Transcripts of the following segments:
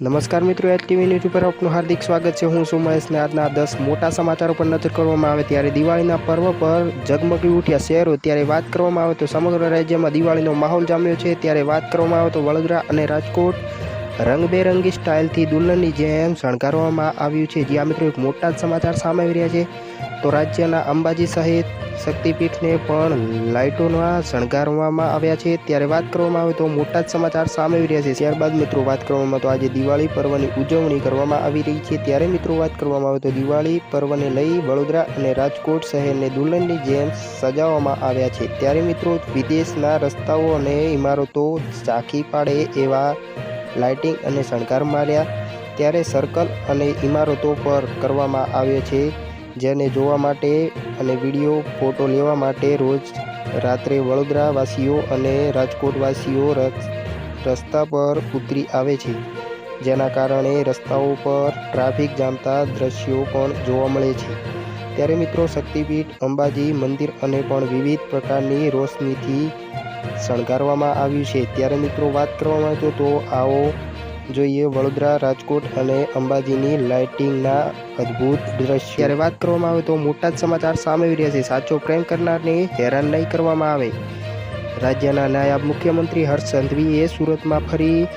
નમસ્કાર મિત્રો H TV news ઉપર આપનું હાર્દિક સ્વાગત છે. હું છું મહેશને આજના દસ મોટા સમાચારો પર નજર કરવામાં આવે ત્યારે દિવાળીના પર્વ પર ઝગમગી ઉઠ્યા શહેરો. ત્યારે વાત કરવામાં આવે તો સમગ્ર રાજ્યમાં દિવાળીનો માહોલ જામ્યો છે. ત્યારે વાત કરવામાં આવે તો વડોદરા અને રાજકોટ રંગબેરંગી સ્ટાઇલથી દુલ્હનની જેમ શણગારવામાં આવ્યું છે. જ્યાં મિત્રો એક મોટા જ સમાચાર સામે આવી રહ્યા છે. તો રાજ્યના અંબાજી સહિત શક્તિપીઠને પણ લાઇટોના શણગારવામાં આવ્યા છે. ત્યારે વાત કરવામાં આવે તો મોટા જ સમાચાર સામે આવી રહ્યા છે. ત્યારબાદ મિત્રો વાત કરવામાં તો આજે દિવાળી પર્વની ઉજવણી કરવામાં આવી રહી છે. ત્યારે મિત્રો વાત કરવામાં આવે તો દિવાળી પર્વને લઈ વડોદરા અને રાજકોટ શહેરને દુલ્હનની જેમ સજાવવામાં આવ્યા છે. ત્યારે મિત્રો વિદેશના રસ્તાઓ અને ઇમારતો ઝાંખી પાડે એવા લાઇટિંગ અને શણગાર માર્યા. ત્યારે સર્કલ અને ઇમારતો પર કરવામાં આવે છે, જેને જોવા માટે અને વીડિયો, ફોટો લેવા માટે રોજ રાત્રે વડોદરાવાસીઓ અને રાજકોટવાસીઓ રસ- રસ્તા પર ઉતરી આવે છે. જેના કારણે રસ્તાઓ પર ટ્રાફિક જામતા દ્રશ્યો પણ જોવા મળે છે. ત્યારે મિત્રો, શક્તિપીઠ, અંબાજી મંદિર અને પણ વિવિધ પ્રકારની રોશનીથી શણગારવામાં આવ્યું છે. ત્યારે મિત્રો વાત કરવામાં આવે તો આવો જોઈએ વડોદરા રાજકોટ અને અંબાજીની લાઇટિંગના અદ્ભુત દ્રશ્ય. જ્યારે વાત કરવામાં આવે તો મોટા જ સમાચાર સામે આવી રહ્યા છે. સાચો પ્રેમ કરનારને હેરાન નહીં કરવામાં આવે. રાજ્યના નાયબ મુખ્યમંત્રી હર્ષ સંઘવીએ સુરતમાં ફરી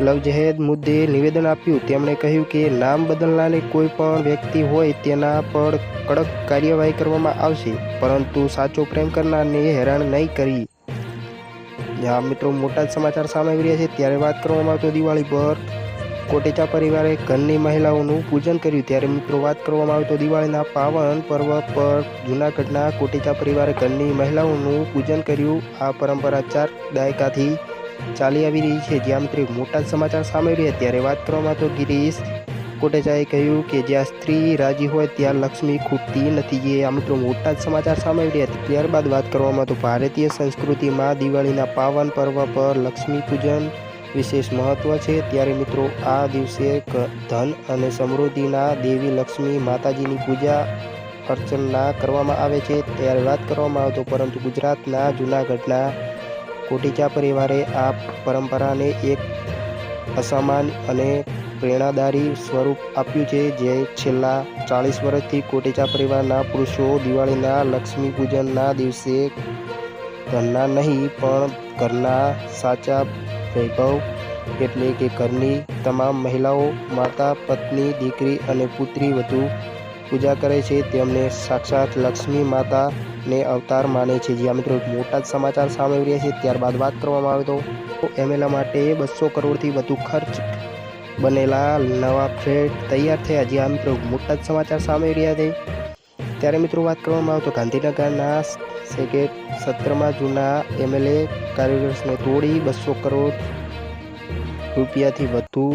લવજહેદ મુદ્દે નિવેદન આપ્યું. તેમણે કહ્યું કે નામ બદલનારી કોઈ પણ વ્યક્તિ હોય તેના પર કડક કાર્યવાહી કરવામાં આવશે. પરંતુ સાચો પ્રેમ કરનારને હેરાન નહીં કરી જ્યાં મિત્રો, મોટા સમાચાર સામે આવી રહ્યા છે. ત્યારે વાત કરવામાં આવતો દિવાળી પર કોટેચા પરિવારે ઘરની મહિલાઓનું પૂજન કર્યું. ત્યારે મિત્રો, વાત કરવામાં આવે તો દિવાળીના પાવન પર્વ પર જૂનાગઢના કોટેચા પરિવારે ઘરની મહિલાઓનું પૂજન કર્યું. આ પરંપરા ચાર દાયકાથી ચાલી આવી રહી છે. જ્યાં મિત્રો, મોટા સમાચાર સામે રહ્યા ત્યારે વાત કરવામાં આવતો ગિરીશ કોટેચાએ કહ્યું કે જ્યાં સ્ત્રી રાજી હોય ત્યાં લક્ષ્મી ખૂટતી નથી. જે આ મિત્રો મોટા જ સમાચાર સામે રહ્યા ત્યારબાદ વાત કરવામાં તો ભારતીય સંસ્કૃતિમાં દિવાળીના પાવન પર્વ પર લક્ષ્મી પૂજન વિશેષ મહત્વ છે. ત્યારે મિત્રો આ દિવસે ધન અને સમૃદ્ધિના દેવી લક્ષ્મી માતાજીની પૂજા અર્ચના કરવામાં આવે છે. ત્યારે વાત કરવામાં આવતો પરંતુ ગુજરાતના જૂનાગઢના કોટીચા પરિવારે આ પરંપરાને એક અસામાન અને પ્રેરણાદારી સ્વરૂપ આપ્યું છે, જે છેલ્લા ચાળીસ વર્ષથી કોટેચા પરિવારના પુરુષો દિવાળીના લક્ષ્મી પૂજનના દિવસે ઘરના નહીં, પણ ઘરના સાચા વૈભવ એટલે કે ઘરની તમામ મહિલાઓ, માતા, પત્ની, દીકરી અને પુત્રી વધુ પૂજા કરે છે. તેમને સાક્ષાત લક્ષ્મી માતાને અવતાર માને છે. જ્યાં મિત્રો મોટા જ સમાચાર સામે રહ્યા છે. ત્યારબાદ વાત કરવામાં આવે તો એમએલએ માટે બસો કરોડથી વધુ ખર્ચ બનેલા નવા ફ્લેટ તૈયાર થયા જ્યાં મિત્રો મોટા જ સમાચાર સામે રહ્યા છે. ત્યારે મિત્રો વાત કરવામાં આવે તો ગાંધીનગરના સેગેટ સત્રમાં જૂના એમએલએ કારીગર્સને તોડી બસો કરોડ રૂપિયાથી વધુ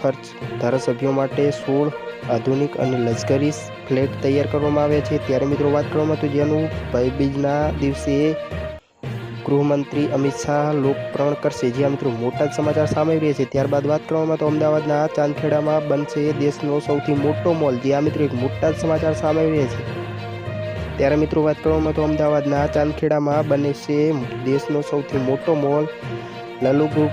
ખર્ચ. ધારાસભ્યો માટે સોળ આધુનિક અને લશ્કરી ફ્લેટ તૈયાર કરવામાં આવ્યા છે. ત્યારે મિત્રો વાત કરવામાં તો જેનું ભાઈબીજના દિવસે ગૃહમંત્રી અમિત શાહ લોકપ્રણ કરશે. જ્યાં મિત્રો, મોટા જ સમાચાર સામે રહ્યા છે. ત્યારબાદ વાત કરવામાં તો અમદાવાદના ચાંદખેડામાં બનશે દેશનો સૌથી મોટો મોલ. જ્યાં મિત્રો, એક મોટા જ સમાચાર સામે રહ્યા છે. ત્યારે મિત્રો, વાત કરવામાં તો અમદાવાદના ચાંદખેડામાં બને છે દેશનો સૌથી મોટો મોલ. લલુ ગ્રુપ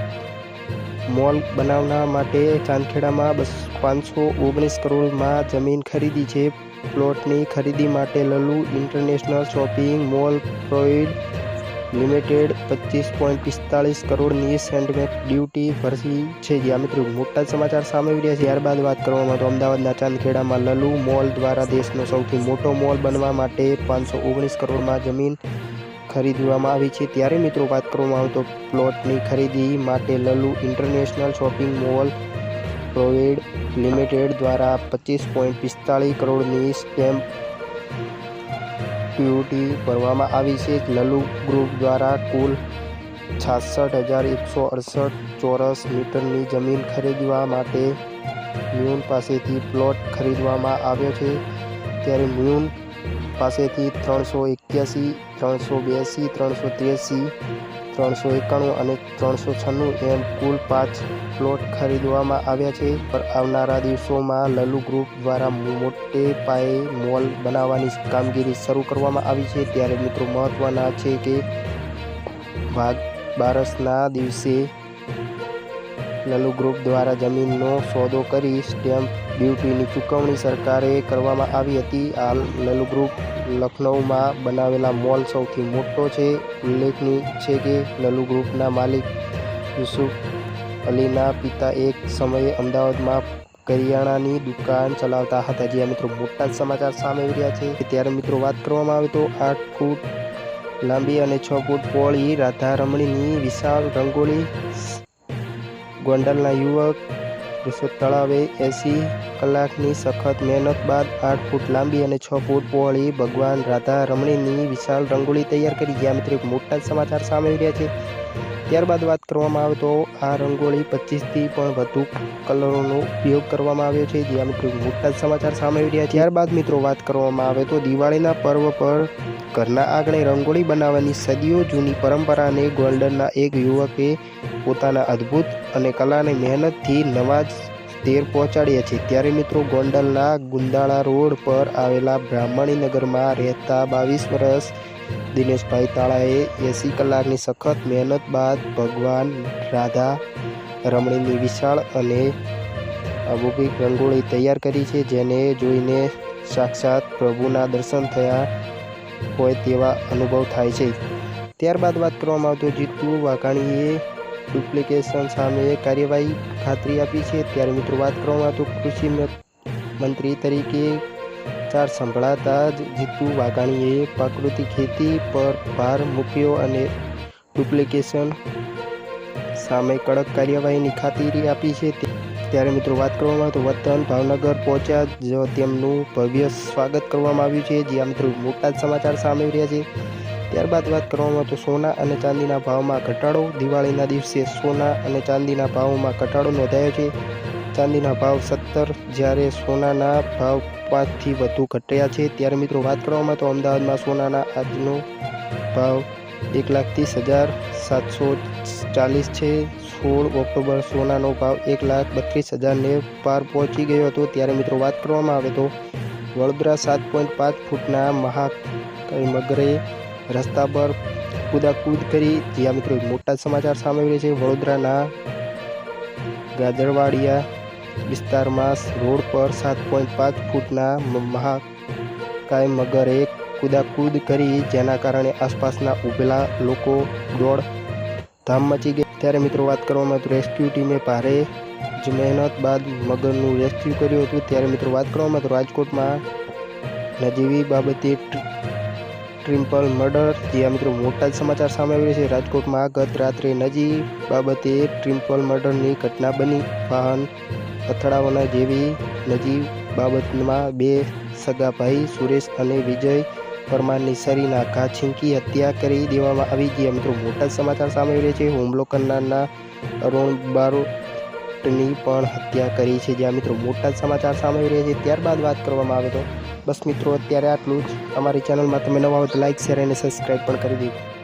મોલ બનાવવા માટે ચાંદખેડામાં બસ પાંચસો ઓગણીસ કરોડમાં જમીન ખરીદી છે. પ્લોટની ખરીદી માટે લલુ ઇન્ટરનેશનલ શોપિંગ મોલ પ્રોઇડ લિમિટેડ પચીસ પોઈન્ટ પિસ્તાળીસ કરોડની સેન્ડમેટ ડ્યુટી ભરતી છે જ્યાં મિત્રો મોટા સમાચાર સામે આવી રહ્યા છે. ત્યારબાદ વાત કરવામાં તો અમદાવાદના ચાંદખેડામાં લલુ મોલ દ્વારા દેશનો સૌથી મોટો મોલ બનવા માટે પાંચસો ઓગણીસ કરોડમાં જમીન ખરીદવામાં આવી છે. ત્યારે મિત્રો વાત કરવામાં આવે તો પ્લોટની ખરીદી માટે Lulu international shopping mall private limited દ્વારા પચીસ પોઈન્ટ પિસ્તાળીસ કરોડની સ્ટેમ્પ ડ્યુટી ભરવામાં આવી છે. લલુ ગ્રુપ દ્વારા કુલ છાસઠ હજાર એકસો અડસઠ ચોરસ મીટરની જમીન ખરીદવા માટે મ્યુન પાસેથી પ્લોટ ખરીદવામાં આવ્યો છે. ત્યારે મ્યુન પાસેથી ત્રણસો એક્યાસી, ત્રણસો બ્યાસી ત્રણસો ત્ર્યાસી ત્રણસો એકાણું અને ત્રણસો છન્નું એમ કુલ પાંચ પ્લોટ ખરીદવામાં આવ્યા છે. પર આવનારા દિવસોમાં લલુ ગ્રુપ દ્વારા મોટે પાયે મોલ બનાવવાની કામગીરી શરૂ કરવામાં આવી છે. ત્યારે મિત્રો મહત્ત્વના છે કે વાઘ બારસના દિવસે લલુ ગ્રુપ દ્વારા જમીનનો સોદો કરી સ્ટેમ્પ ડ્યુટીની ચૂકવણી સરકારે કરવામાં આવી હતી. આ લલુ ગ્રુપ લખનૌમાં બનાવેલા મોલ સૌથી મોટો છે. ઉલ્લેખનીય છે કે લલુ ગ્રુપના માલિક યુસુફ અલીના પિતા એક સમયે અમદાવાદમાં કરિયાણાની દુકાન ચલાવતા હતા. જ્યાં મિત્રો મોટા જ સમાચાર સામે આવી રહ્યા છે. ત્યારે મિત્રો વાત કરવામાં આવે તો આઠ ફૂટ લાંબી અને છ ફૂટ પહોળી રાધારમણીની વિશાળ રંગોળી ગોંડલના યુવક ઋષભ તળાવે એસી કલાકની સખત મહેનત બાદ આઠ ફૂટ લાંબી અને છ ફૂટ પહોળી ભગવાન રાધા રમણીની વિશાળ રંગોળી તૈયાર કરી. જ્યાં મિત્રો એક મોટા સમાચાર સામે રહ્યા છે. ત્યારબાદ વાત કરવામાં આવે તો આ રંગોળી પચીસથી પણ વધુ કલરોનો ઉપયોગ કરવામાં આવ્યો છે, જે મિત્રો મોટા સમાચાર સામે રહ્યા ત્યારબાદ મિત્રો વાત કરવામાં આવે તો દિવાળીના પર્વ પર ઘરના આંગણે રંગોળી બનાવવાની સદીઓ, જૂની પરંપરાને ગોલ્ડનના એક યુવકે પોતાના અદ્ભુત અને કલાને મહેનતથી નવા જ તેર પહોંચાડ્યા છે. ત્યારે મિત્રો ગોંડલના ગુંદાળા રોડ પર આવેલા બ્રાહ્મણી નગરમાં રહેતા બાવીસ વર્ષ દિનેશભાઈ તાળાએ એંસી કલાકની સખત મહેનત બાદ ભગવાન રાધા રમણીની વિશાળ અને અમુકિક રંગોળી તૈયાર કરી છે, જેને જોઈને સાક્ષાત પ્રભુના દર્શન થયા હોય તેવા અનુભવ થાય છે. ત્યારબાદ વાત કરવામાં આવતો જીતુ વાઘાણીએ ડુપ્લિકેશન સામે કાર્યવાહી ખાતરી આપી છે. ત્યારે મિત્રો, વાત કરવામાં આવતો કૃષિ મંત્રી તરીકે ચાર સંભળાતા જ જીતુ વાઘાણીએ પ્રાકૃતિક ખેતી પર ભાર મૂક્યો અને ડુપ્લિકેશન સામે કડક કાર્યવાહીની ખાતરી આપી છે. ત્યારે મિત્રો વાત કરવામાં તો વતન ભાવનગર પહોંચ્યા જ તેમનું ભવ્ય સ્વાગત કરવામાં આવ્યું છે. જ્યાં મિત્રો મોટા જ સમાચાર સામે રહ્યા છે. ત્યારબાદ વાત કરવામાં તો સોના અને ચાંદીના ભાવમાં ઘટાડો. દિવાળીના દિવસે સોના અને ચાંદીના ભાવમાં ઘટાડો નોંધાયો છે. ચાંદીના ભાવ સત્તર, જ્યારે સોનાના ભાવ પાંચથી વધુ ઘટ્યા છે. ત્યારે મિત્રો વાત કરવામાં તો અમદાવાદમાં સોનાના આજનો ભાવ એક લાખ ત્રીસ હજાર સાતસો ચાલીસ છે. સોળ ઓક્ટોબર સોનાનો ભાવ એક લાખ બત્રીસ હજારને પાર પહોંચી ગયો હતો. ત્યારે મિત્રો વાત કરવામાં આવે તો વડોદરા સાત પોઈન્ટ પાંચ ફૂટના મહામગરે મગરે રસ્તા પર કૂદાકૂદ કરી જ્યાં મિત્રો મોટા સમાચાર સામે છે. વડોદરાના ગાજરવાડિયા વિસ્તારમાં રોડ પર સાત પોઈન્ટ પાંચ ફૂટના મહાકાય મગરે કૂદાકૂદ કરી જેના કારણે આસપાસના ઉભેલા લોકો દોડ ધામ મચી ગઈ. ત્યારે મિત્રો વાત કરવામાં તો રેસ્ક્યુ ટીમે ભારે જ મહેનત બાદ મગરનું રેસ્ક્યુ કર્યું હતું. ત્યારે મિત્રો વાત કરવામાં તો રાજકોટમાં નજીવી બાબતે ટ્રિમ્પલ મર્ડર, જ્યાં મિત્રો મોટા જ સમાચાર સામે આવી છે. રાજકોટમાં ગત રાત્રે નજી બાબતે ટ્રિમ્પલ મર્ડરની ઘટના બની. વાહન અથડાવાના જેવી નજીવ બાબતમાં બે સગા ભાઈ સુરેશ અને વિજય પરમારની શરીરના ઘા છીંકી હત્યા કરી દેવામાં આવી. ગયા મિત્રો મોટા સમાચાર સામે આવી રહ્યા છે. હુમલો કરનારના અરુણ બારોટની પણ હત્યા કરી છે. જ્યાં મિત્રો મોટા સમાચાર સામે આવી રહ્યા છે. ત્યારબાદ વાત કરવામાં આવે તો બસ મિત્રો, અત્યારે આટલું જ. અમારી ચેનલમાં તમે નવા હોય તો લાઇક શેર અને સબસ્ક્રાઈબ પણ કરી દીધું